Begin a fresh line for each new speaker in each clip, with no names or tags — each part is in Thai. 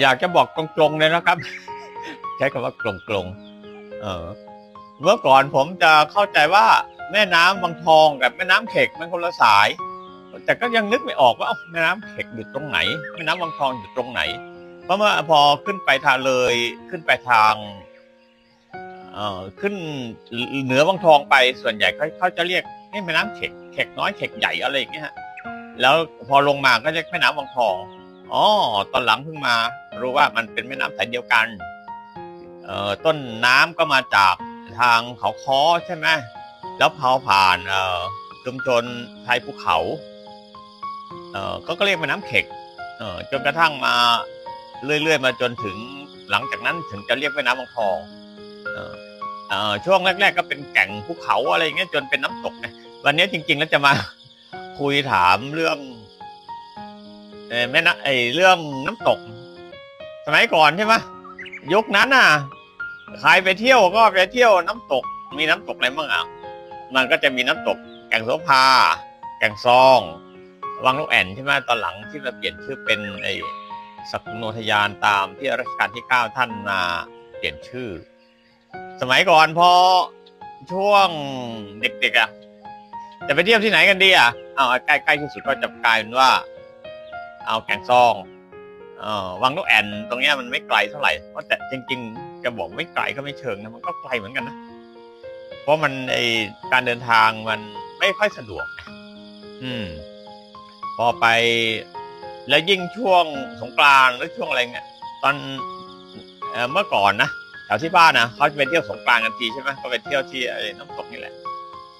อยากจะบอกตรงๆเลยนะครับ ใช้คำว่าตรงๆเออ เมื่อก่อนผมจะเข้าใจว่าแม่น้ำบางทองกับแม่น้ำเขกมันคนละสาย แต่ก็ยังนึกไม่ออกว่าแม่น้ำเขกอยู่ตรงไหน แม่น้ำบางทองอยู่ตรงไหน เพราะเมื่อพอขึ้นไปทางเลยขึ้นไปทางเอ่อขึ้นเหนือบางทองไปส่วนใหญ่เขาเขาจะเรียกนี่แม่น้ำเขกเขกน้อยเขกใหญ่อะไรอย่างเงี้ยฮะแล้วพอลงมาก็เรียกแม่น้ำบางทอง อ๋อตอนหลังเพิ่งมา รู้ว่ามันเป็นแม่น้ำสายเดียวกันเอ่อต้นน้ำก็มาจากทางเขาค้อใช่ไหมแล้วเผาผ่านเอ่อชุมชนไทยภูเขาเอ่อก็ก็เรียกแม่น้ำเข็กเอ่อจนกระทั่งมาเรื่อยๆ มาจนถึงหลังจากนั้นถึงจะเรียกแม่น้ำบางทองเอ่อเอ่อช่วงแรก ๆ ก็เป็นแก่งภูเขาอะไรอย่างเงี้ยจนเป็นน้ำตกนะวันนี้จริง ๆ แล้วจะมาคุยถามเรื่อง เอ่อแม่น้ำไอเรื่องน้ำตก สมัยก่อนใช่ไหมยุคนั้นน่ะใครไปเที่ยวก็ไปเที่ยวน้ำตก มีน้ำตกอะไรบ้างอะมันก็จะมีน้ำตกแก่งโสภา แก่งซอง วังลูกแอ่นใช่ไหมตอนหลังที่มาเปลี่ยนชื่อเป็นไอ้สักโนทยานตามที่รัชกาลที่เก้าท่านมาเปลี่ยนชื่อ สมัยก่อนพอช่วงเด็กๆอะจะไปเที่ยวที่ไหนกันดีอะเอาใกล้ๆที่สุดก็จะกลายเป็นว่า เอาแก่งซองอ่อวังนกแอ่นตรงเนี้ยมันไม่ไกลเท่าไหร่เพราะแต่จริงๆจะบอกไม่ไกลก็ไม่เชิงนะมันก็ไกลเหมือนกันนะเพราะมันไอการเดินทางมันไม่ค่อยสะดวก อืม พอไป แล้วยิ่งช่วงสงกรานต์หรือช่วงอะไรเงี้ยตอนเอเมื่อก่อนนะแถวที่บ้านนะเขาจะไปเที่ยวสงกรานต์กันทีใช่ไหมก็ไปเที่ยวที่ไอ้น้ำตกนี่แหละ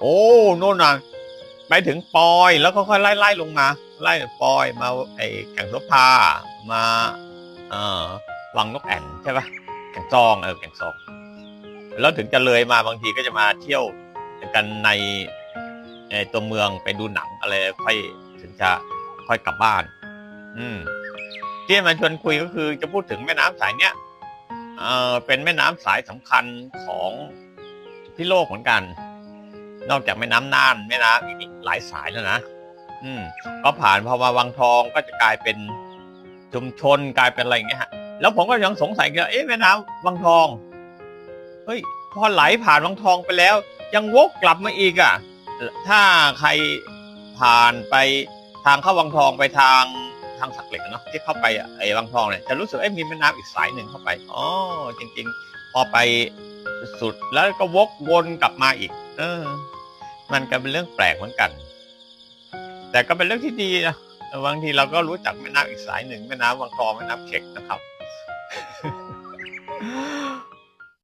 โอ้โน่นนะไปถึงปอยแล้วค่อยๆไล่ไล่ลงมา ไล่ปอยมาไอ้แก่งโสภามาเอ่อวังนกแอ่นใช่ปะแก่งซองเออแก่งซอง แล้วถึงจะเลยมาบางทีก็จะมาเที่ยวกันในในตัวเมืองไปดูหนังอะไรค่อยถึงจะค่อยกลับบ้าน อืมที่มันชวนคุยก็คือจะพูดถึงแม่น้ำสายเนี้ยเออเป็นแม่น้ำสายสำคัญของพิโลกเหมือนกัน นอกจากแม่น้ำน่านแม่น้ำอีกหลายสายแล้วนะ อืมก็ผ่านพอมาวังทองก็จะกลายเป็นชุมชนกลายเป็นอะไรอย่างเงี้ยฮะแล้วผมก็ยังสงสัยว่าเอ๊ะแม่น้ำวังทองเฮ้ยพอไหลผ่านวังทองไปแล้ว ยังวกกลับมาอีกอะ ถ้าใครผ่านไปทางเข้าวังทองไปทางทางสักเหล็กเนาะที่เข้าไปไอ้วังทองเนี่ยจะรู้สึกเอ้ยมีแม่น้ำอีกสายหนึ่งเข้าไปอ๋อจริง ๆ พอไปสุดแล้วก็วกวนกลับมาอีก เออ มันก็เป็นเรื่องแปลกเหมือนกัน แต่ก็เป็นเรื่องที่ดีนะบางทีเราก็รู้จักแม่น้ำอีกสายหนึ่งแม่น้ำวังทองแม่น้ำเข็กนะครับ